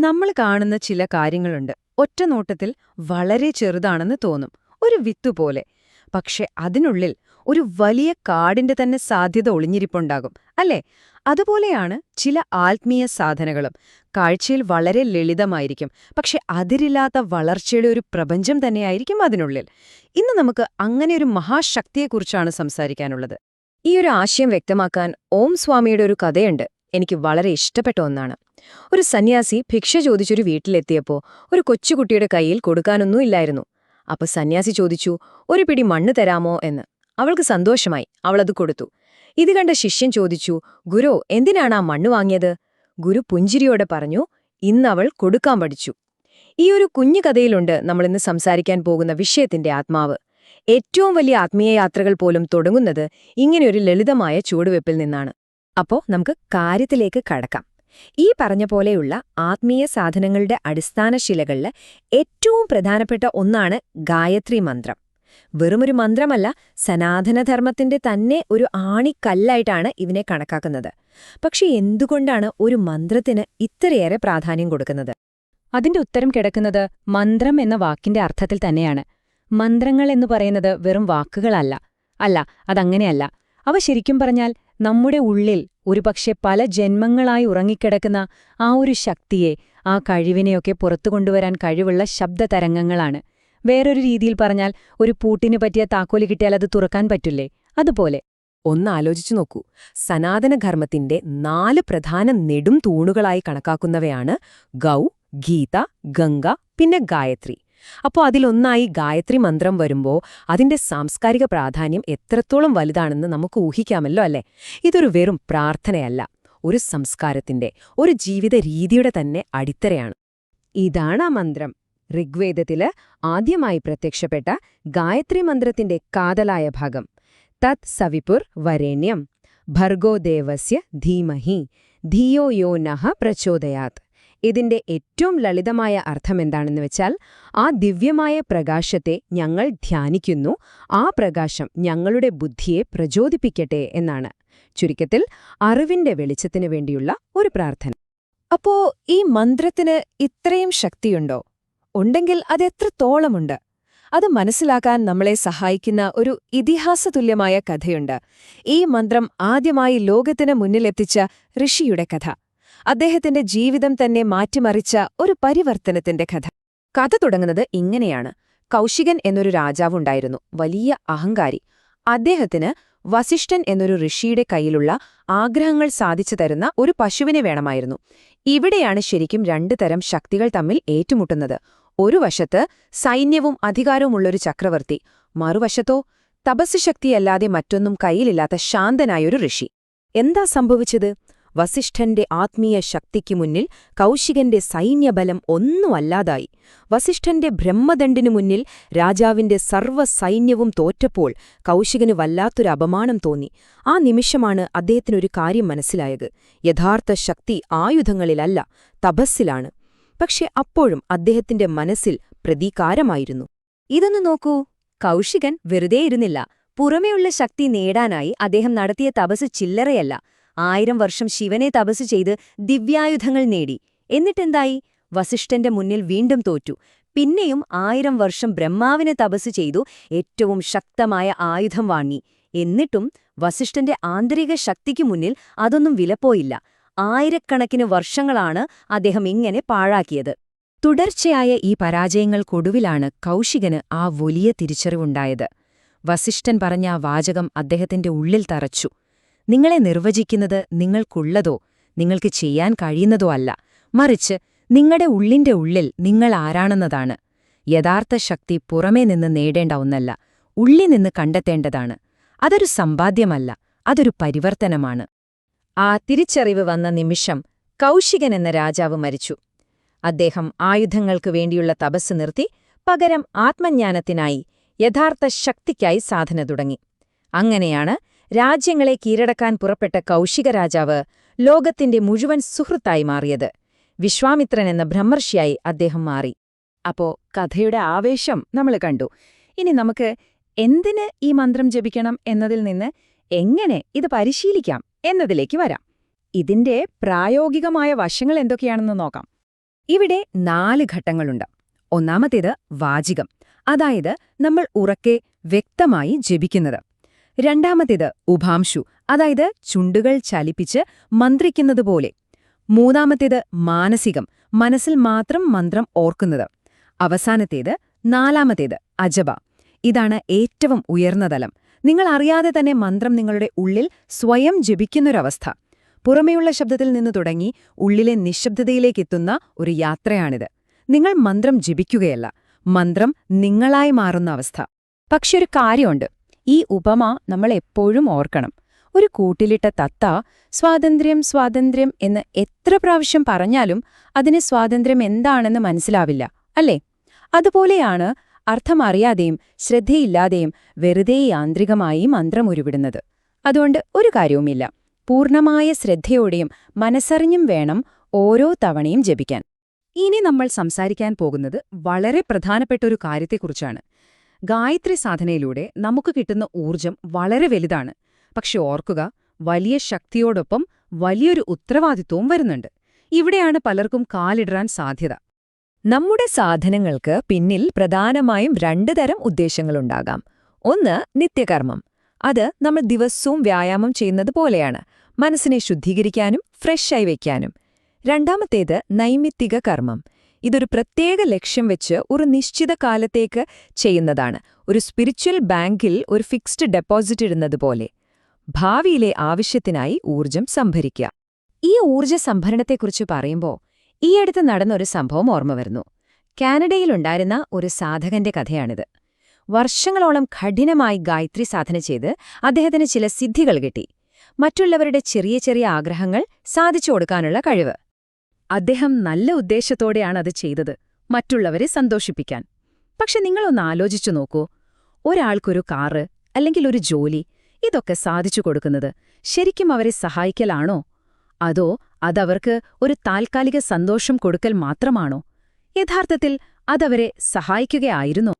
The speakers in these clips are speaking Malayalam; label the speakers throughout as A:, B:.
A: നമ്മൾ കാണുന്ന ചില കാര്യങ്ങളുണ്ട്. ഒറ്റ നോട്ടത്തിൽ വളരെ ചെറുതാണെന്ന് തോന്നും. ഒരു വിത്തുപോലെ പക്ഷെ അതിനുള്ളിൽ ഒരു വലിയ കാടിന്റെ തന്നെ സാധ്യത ഒളിഞ്ഞിരിപ്പുണ്ടാകും അല്ലേ? അതുപോലെയാണ് ചില ആത്മീയ സാധനകളും കാഴ്ചയിൽ വളരെ ലളിതമായിരിക്കും. പക്ഷെ അതിരില്ലാത്ത വളർച്ചയുടെ ഒരു പ്രപഞ്ചം തന്നെയായിരിക്കും അതിനുള്ളിൽ. ഇന്ന് നമുക്ക് അങ്ങനെ ഒരു മഹാശക്തിയെക്കുറിച്ചാണ് സംസാരിക്കാനുള്ളത്. ഈ ഒരു ആശയം വ്യക്തമാക്കാൻ ഓം സ്വാമിയുടെ ഒരു കഥയുണ്ട്. എനിക്ക് വളരെ ഇഷ്ടപ്പെട്ട ഒന്നാണ്. ഒരു സന്യാസി ഭിക്ഷ ചോദിച്ചൊരു വീട്ടിലെത്തിയപ്പോൾ ഒരു കൊച്ചുകുട്ടിയുടെ കയ്യിൽ കൊടുക്കാനൊന്നും ഇല്ലായിരുന്നു. അപ്പൊ സന്യാസി ചോദിച്ചു ഒരു പിടി മണ്ണ് തരാമോ? എന്ന്. അവൾക്ക് സന്തോഷമായി. അവളത് കൊടുത്തു. ഇത് കണ്ട ശിഷ്യൻ ചോദിച്ചു ഗുരു എന്തിനാണ് ആ മണ്ണ് വാങ്ങിയത്? ഗുരു പുഞ്ചിരിയോടെ പറഞ്ഞു ഇന്നവൾ കൊടുക്കാൻ പഠിച്ചു. ഈ ഒരു കുഞ്ഞു കഥയിലുണ്ട് നമ്മളിന്ന് സംസാരിക്കാൻ പോകുന്ന വിഷയത്തിന്റെ ആത്മാവ്. ഏറ്റവും വലിയ ആത്മീയ യാത്രകൾ പോലും തുടങ്ങുന്നത് ഇങ്ങനെയൊരു ലളിതമായ ചുവടുവെപ്പിൽ നിന്നാണ്. അപ്പോ നമുക്ക് കാര്യത്തിലേക്ക് കടക്കാം. ഈ പറഞ്ഞ പോലെയുള്ള ആത്മീയ സാധനങ്ങളുടെ അടിസ്ഥാന ശിലകളിൽ ഏറ്റവും പ്രധാനപ്പെട്ട ഒന്നാണ് ഗായത്രി മന്ത്രം. വെറുമൊരു മന്ത്രമല്ല സനാതനധർമ്മത്തിന്റെ തന്നെ ഒരു ആണിക്കല്ലായിട്ടാണ് ഇതിനെ കണക്കാക്കുന്നത്. പക്ഷെ എന്തുകൊണ്ടാണ് ഒരു മന്ത്രത്തിന് ഇത്രയേറെ പ്രാധാന്യം കൊടുക്കുന്നത്?
B: അതിന്റെ ഉത്തരം കിടക്കുന്നത് മന്ത്രം എന്ന വാക്കിന്റെ അർത്ഥത്തിൽ തന്നെയാണ്. മന്ത്രങ്ങൾ എന്ന് പറയുന്നത് വെറും വാക്കുകളല്ല. അല്ല അതങ്ങനെയല്ല. അവ ശരിക്കും പറഞ്ഞാൽ നമ്മുടെ ഉള്ളിൽ ഒരുപക്ഷെ പല ജന്മങ്ങളായി ഉറങ്ങിക്കിടക്കുന്ന ആ ഒരു ശക്തിയെ ആ കഴിവിനെയൊക്കെ പുറത്തു കൊണ്ടുവരാൻ കഴിവുള്ള ശബ്ദതരംഗങ്ങളാണ്. വേറൊരു രീതിയിൽ പറഞ്ഞാൽ ഒരു പൂട്ടിന് പറ്റിയ താക്കോൽ കിട്ടിയാൽ അത് തുറക്കാൻ പറ്റില്ലേ? അതുപോലെ.
A: ഒന്ന് ആലോചിച്ചു നോക്കൂ. സനാതനധർമ്മത്തിന്റെ നാല് പ്രധാന നെടും തൂണുകളായി കണക്കാക്കുന്നവയാണ് ഗൗ ഗീത ഗംഗ പിന്നെ ഗായത്രി. അപ്പോൾ അതിലൊന്നായി ഗായത്രി മന്ത്രം വരുമ്പോൾ അതിന്റെ സാംസ്കാരിക പ്രാധാന്യം എത്രത്തോളം വലുതാണെന്ന് നമുക്ക് ഊഹിക്കാമല്ലോ അല്ലേ? ഇതൊരു വെറും പ്രാർത്ഥനയല്ല. ഒരു സംസ്കാരത്തിന്റെ ഒരു ജീവിത രീതിയുടെ തന്നെ അടിത്തറയാണ്. ഇതാണ് ആ മന്ത്രം. ഋഗ്വേദത്തിൽ ആദ്യമായി പ്രത്യക്ഷപ്പെട്ട ഗായത്രി മന്ത്രത്തിന്റെ കാതലായ ഭാഗം. തത് സവിപുർ വരേണ്യം. ഭർഗോദേവസ്യ ധീമഹി. ധിയോ യോ നഹ പ്രചോദയാത്. ഇതിന്റെ ഏറ്റവും ലളിതമായ അർത്ഥമെന്താണെന്ന് വെച്ചാൽ ആ ദിവ്യമായ പ്രകാശത്തെ ഞങ്ങൾ ധ്യാനിക്കുന്നു ആ പ്രകാശം ഞങ്ങളുടെ ബുദ്ധിയെ പ്രചോദിപ്പിക്കട്ടെ എന്നാണ്. ചുരുക്കത്തിൽ അറിവിന്റെ വെളിച്ചത്തിനു വേണ്ടിയുള്ള ഒരു പ്രാർത്ഥന. അപ്പോ ഈ മന്ത്രത്തിന് ഇത്രയും ശക്തിയുണ്ടോ? ഉണ്ടെങ്കിൽ അതെത്രത്തോളമുണ്ട് അത് മനസ്സിലാക്കാൻ നമ്മളെ സഹായിക്കുന്ന ഒരു ഇതിഹാസതുല്യമായ കഥയുണ്ട്. ഈ മന്ത്രം ആദ്യമായി ലോകത്തിന് മുന്നിലെത്തിച്ച ഋഷിയുടെ കഥ. അദ്ദേഹത്തിന്റെ ജീവിതം തന്നെ മാറ്റിമറിച്ച ഒരു പരിവർത്തനത്തിന്റെ കഥ. കഥ തുടങ്ങുന്നത് ഇങ്ങനെയാണ്. കൗശികൻ എന്നൊരു രാജാവുണ്ടായിരുന്നു വലിയ അഹങ്കാരി. അദ്ദേഹത്തിന് വസിഷ്ഠൻ എന്നൊരു ഋഷിയുടെ കയ്യിലുള്ള ആഗ്രഹങ്ങൾ സാധിച്ചു തരുന്ന ഒരു പശുവിനെ വേണമായിരുന്നു. ഇവിടെയാണ് ശരിക്കും രണ്ടു തരം ശക്തികൾ തമ്മിൽ ഏറ്റുമുട്ടുന്നത്. ഒരു വശത്ത് സൈന്യവും അധികാരവുമുള്ളൊരു ചക്രവർത്തി. മറുവശത്തോ തപസ്സുശക്തിയല്ലാതെ മറ്റൊന്നും കയ്യിലില്ലാത്ത ശാന്തനായൊരു ഋഷി. എന്താ സംഭവിച്ചത്? വസിഷ്ഠന്റെ ആത്മീയ ശക്തിക്കു മുന്നിൽ കൗശികന്റെ സൈന്യബലം ഒന്നുമല്ലാതായി. വസിഷ്ഠന്റെ ബ്രഹ്മദണ്ഡിനു മുന്നിൽ രാജാവിന്റെ സർവസൈന്യവും തോറ്റപ്പോൾ കൗശികന് വല്ലാത്തൊരു അപമാനം തോന്നി. ആ നിമിഷമാണ് അദ്ദേഹത്തിനൊരു കാര്യം മനസ്സിലായത്. യഥാർത്ഥ ശക്തി ആയുധങ്ങളിലല്ല തപസ്സിലാണ്. പക്ഷെ അപ്പോഴും അദ്ദേഹത്തിന്റെ മനസ്സിൽ പ്രതീകാരമായിരുന്നു. ഇതൊന്നു നോക്കൂ. കൗശികൻ വെറുതെയിരുന്നില്ല പുറമെയുള്ള ശക്തി നേടാനായി അദ്ദേഹം നടത്തിയ തപസ് ചില്ലറയല്ല. ആയിരം വർഷം ശിവനെ തപസ് ചെയ്ത് ദിവ്യായുധങ്ങൾ നേടി. എന്നിട്ടെന്തായി? വസിഷ്ഠന്റെ മുന്നിൽ വീണ്ടും തോറ്റു. പിന്നെയും ആയിരം വർഷം ബ്രഹ്മാവിനെ തപസ് ചെയ്തു ഏറ്റവും ശക്തമായ ആയുധം വാങ്ങി. എന്നിട്ടും വസിഷ്ഠന്റെ ആന്തരിക ശക്തിക്കു മുന്നിൽ അതൊന്നും വിലപ്പോയില്ല. ആയിരക്കണക്കിന് വർഷങ്ങളാണ് അദ്ദേഹം ഇങ്ങനെ പാഴാക്കിയത്. തുടർച്ചയായ ഈ പരാജയങ്ങൾക്കൊടുവിലാണ് കൗശികന് ആ വലിയ തിരിച്ചറിവുണ്ടായത്. വസിഷ്ഠൻ പറഞ്ഞ ആ വാചകം അദ്ദേഹത്തിന്റെ ഉള്ളിൽ തറച്ചു. നിങ്ങളെ നിർവചിക്കുന്നത് നിങ്ങൾക്കുള്ളതോ നിങ്ങൾക്ക് ചെയ്യാൻ കഴിയുന്നതോ അല്ല. മറിച്ച് നിങ്ങളുടെ ഉള്ളിന്റെ ഉള്ളിൽ നിങ്ങൾ ആരാണെന്നതാണ്. യഥാർത്ഥ ശക്തി പുറമേ നിന്ന് നേടേണ്ട ഒന്നല്ല ഉള്ളി നിന്ന് കണ്ടെത്തേണ്ടതാണ്. അതൊരു സമ്പാദ്യമല്ല അതൊരു പരിവർത്തനമാണ്. ആ തിരിച്ചറിവ് വന്ന നിമിഷം കൗശികൻ എന്ന രാജാവ് മരിച്ചു. അദ്ദേഹം ആയുധങ്ങൾക്കു വേണ്ടിയുള്ള തപസ് നിർത്തി പകരം ആത്മജ്ഞാനത്തിനായി യഥാർത്ഥ ശക്തിക്കായി സാധന തുടങ്ങി. അങ്ങനെയാണ് രാജ്യങ്ങളെ കീഴടക്കാൻ പുറപ്പെട്ട കൗശിക രാജാവ് ലോകത്തിന്റെ മുഴുവൻ സുഹൃത്തായി മാറിയത്. വിശ്വാമിത്രൻ എന്ന ബ്രഹ്മർഷിയായി അദ്ദേഹം മാറി. അപ്പോ കഥയുടെ ആവേശം നമ്മൾ കണ്ടു. ഇനി നമുക്ക് എന്തിന് ഈ മന്ത്രം ജപിക്കണം എന്നതിൽ നിന്ന് എങ്ങനെ ഇത് പരിശീലിക്കാം എന്നതിലേക്ക് വരാം. ഇതിന്റെ പ്രായോഗികമായ വശങ്ങൾ എന്തൊക്കെയാണെന്ന് നോക്കാം. ഇവിടെ നാല് ഘട്ടങ്ങളുണ്ട്. ഒന്നാമത്തേത് വാചികം. അതായത് നമ്മൾ ഉറക്കെ വ്യക്തമായി ജപിക്കുന്നത്. രണ്ടാമത്തേത് ഉഭാംശു അതായത് ചുണ്ടുകൾ ചലിപ്പിച്ച് മന്ത്രിക്കുന്നതുപോലെ. മൂന്നാമത്തേത് മാനസികം മനസ്സിൽ മാത്രം മന്ത്രം ഓർക്കുന്നത്. അവസാനത്തേത് നാലാമത്തേത് അജബ. ഇതാണ് ഏറ്റവും ഉയർന്ന തലം. നിങ്ങൾ അറിയാതെ തന്നെ മന്ത്രം നിങ്ങളുടെ ഉള്ളിൽ സ്വയം ജപിക്കുന്നൊരവസ്ഥ. പുറമേയുള്ള ശബ്ദത്തിൽ നിന്ന് തുടങ്ങി ഉള്ളിലെ നിശബ്ദതയിലേക്കെത്തുന്ന ഒരു യാത്രയാണിത്. നിങ്ങൾ മന്ത്രം ജപിക്കുകയല്ല മന്ത്രം നിങ്ങളായി മാറുന്ന അവസ്ഥ.
B: പക്ഷെ ഒരു കാര്യമുണ്ട്. ഈ ഉപമ നമ്മൾ എപ്പോഴും ഓർക്കണം. ഒരു കൂട്ടിലിട്ട തത്ത സ്വാതന്ത്ര്യം സ്വാതന്ത്ര്യം എന്ന് എത്ര പ്രാവശ്യം പറഞ്ഞാലും അതിന് സ്വാതന്ത്ര്യം എന്താണെന്ന് മനസ്സിലാവില്ല അല്ലേ? അതുപോലെയാണ് അർത്ഥമറിയാതെയും ശ്രദ്ധയില്ലാതെയും വെറുതെ യാന്ത്രികമായി മന്ത്രം ഉരുവിടുന്നത്. അതുകൊണ്ട് ഒരു കാര്യവുമില്ല. പൂർണമായ ശ്രദ്ധയോടെയും മനസ്സറിഞ്ഞും വേണം ഓരോ തവണയും ജപിക്കാൻ.
A: ഇനി നമ്മൾ സംസാരിക്കാൻ പോകുന്നത് വളരെ പ്രധാനപ്പെട്ട ഒരു കാര്യത്തെക്കുറിച്ചാണ്. ഗായത്രി സാധനയിലൂടെ നമുക്ക് കിട്ടുന്ന ഊർജം വളരെ വലുതാണ്. പക്ഷെ ഓർക്കുക വലിയ ശക്തിയോടൊപ്പം വലിയൊരു ഉത്തരവാദിത്വവും വരുന്നുണ്ട്. ഇവിടെയാണ് പലർക്കും കാലിടറാൻ സാധ്യത.
B: നമ്മുടെ സാധനങ്ങൾക്ക് പിന്നിൽ പ്രധാനമായും രണ്ട് തരം ഉദ്ദേശങ്ങളുണ്ടാകാം. ഒന്ന് നിത്യകർമ്മം. അത് നമ്മൾ ദിവസവും വ്യായാമം ചെയ്യുന്നത് പോലെയാണ്. മനസ്സിനെ ശുദ്ധീകരിക്കാനും ഫ്രഷായി വയ്ക്കാനും. രണ്ടാമത്തേത് നൈമിത്തിക കർമ്മം. ഇതൊരു പ്രത്യേക ലക്ഷ്യം വെച്ച് ഒരു നിശ്ചിത കാലത്തേക്ക് ചെയ്യുന്നതാണ്. ഒരു സ്പിരിച്വൽ ബാങ്കിൽ ഒരു ഫിക്സ്ഡ് ഡെപ്പോസിറ്റ് ഇടുന്നത് പോലെ ഭാവിയിലെ ആവശ്യത്തിനായി ഊർജം സംഭരിക്കുക. ഈ ഊർജ സംഭരണത്തെക്കുറിച്ച് പറയുമ്പോൾ ഈയടുത്ത് നടന്ന ഒരു സംഭവം ഓർമ്മ വരുന്നു. കാനഡയിലുണ്ടായിരുന്ന ഒരു സാധകന്റെ കഥയാണിത്. വർഷങ്ങളോളം കഠിനമായി ഗായത്രി സാധന ചെയ്ത് അദ്ദേഹത്തിന് ചില സിദ്ധികൾ കിട്ടി. മറ്റുള്ളവരുടെ ചെറിയ ചെറിയ ആഗ്രഹങ്ങൾ സാധിച്ചു കൊടുക്കാനുള്ള കഴിവ്. അദ്ദേഹം നല്ല ഉദ്ദേശത്തോടെയാണ് അത് ചെയ്തത് മറ്റുള്ളവരെ സന്തോഷിപ്പിക്കാൻ. പക്ഷെ നിങ്ങളൊന്ന് ആലോചിച്ചു നോക്കൂ. ഒരാൾക്കൊരു കാറ് അല്ലെങ്കിൽ ഒരു ജോലി ഇതൊക്കെ സാധിച്ചു കൊടുക്കുന്നത് ശരിക്കും അവരെ സഹായിക്കലാണോ? അതോ അതവർക്ക് ഒരു താൽക്കാലിക സന്തോഷം കൊടുക്കൽ മാത്രമാണോ? യഥാർത്ഥത്തിൽ അതവരെ സഹായിക്കുകയായിരുന്നോ?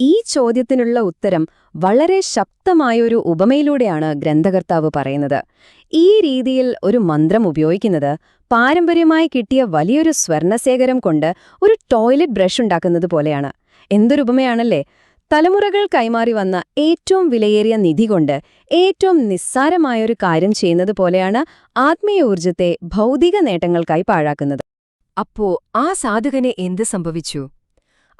B: ഈ ചോദ്യത്തിനുള്ള ഉത്തരം വളരെ ശക്തമായൊരു ഉപമയിലൂടെയാണ് ഗ്രന്ഥകർത്താവ് പറയുന്നത്. ഈ രീതിയിൽ ഒരു മന്ത്രം ഉപയോഗിക്കുന്നത് പാരമ്പര്യമായി കിട്ടിയ വലിയൊരു സ്വർണശേഖരം കൊണ്ട് ഒരു ടോയ്ലറ്റ് ബ്രഷ് ഉണ്ടാക്കുന്നത് പോലെയാണ്. എന്തൊരു ഉപമയാണല്ലേ? തലമുറകൾ കൈമാറി വന്ന ഏറ്റവും വിലയേറിയ നിധി കൊണ്ട് ഏറ്റവും നിസ്സാരമായൊരു കാര്യം ചെയ്യുന്നത് പോലെയാണ് ആത്മീയ ഊർജത്തെ ഭൗതിക നേട്ടങ്ങൾക്കായി പാഴാക്കുന്നത്. അപ്പോ ആ സാധകനെ എന്ത് സംഭവിച്ചു?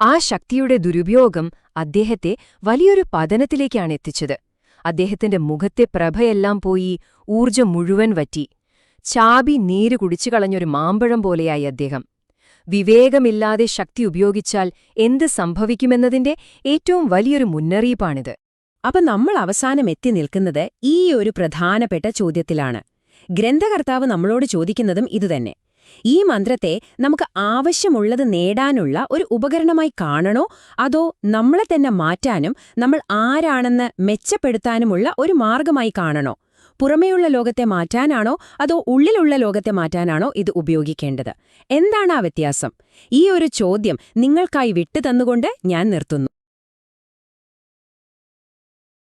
B: ആ ശക്തിയുടെ ദുരുപയോഗം അദ്ദേഹത്തെ വലിയൊരു പതനത്തിലേക്കാണ് എത്തിച്ചത്. അദ്ദേഹത്തിന്റെ മുഖത്തെ പ്രഭയെല്ലാം പോയി ഊർജം മുഴുവൻ വറ്റി. ചാബി നീര് കുടിച്ചു കളഞ്ഞൊരു മാമ്പഴം പോലെയായി അദ്ദേഹം. വിവേകമില്ലാതെ ശക്തി ഉപയോഗിച്ചാൽ എന്ത് സംഭവിക്കുമെന്നതിന്റെ ഏറ്റവും വലിയൊരു മുന്നറിയിപ്പാണിത്. അപ്പൊ നമ്മൾ അവസാനം എത്തി നിൽക്കുന്നത് ഈ ഒരു പ്രധാനപ്പെട്ട ചോദ്യത്തിലാണ്. ഗ്രന്ഥകർത്താവ് നമ്മളോട് ചോദിക്കുന്നതും ഇതുതന്നെ. ഈ മന്ത്രത്തെ നമുക്ക് ആവശ്യമുള്ളത് നേടാനുള്ള ഒരു ഉപകരണമായി കാണണോ? അതോ നമ്മളെ തന്നെ മാറ്റാനും നമ്മൾ ആരാണെന്ന് മെച്ചപ്പെടുത്താനുമുള്ള ഒരു മാർഗമായി കാണണോ? പുറമേയുള്ള ലോകത്തെ മാറ്റാനാണോ? അതോ ഉള്ളിലുള്ള ലോകത്തെ മാറ്റാനാണോ ഇത് ഉപയോഗിക്കേണ്ടത്? എന്താണ് ആ വ്യത്യാസം? ഈ ഒരു ചോദ്യം നിങ്ങൾക്കായി വിട്ടു തന്നുകൊണ്ട് ഞാൻ നിർത്തുന്നു.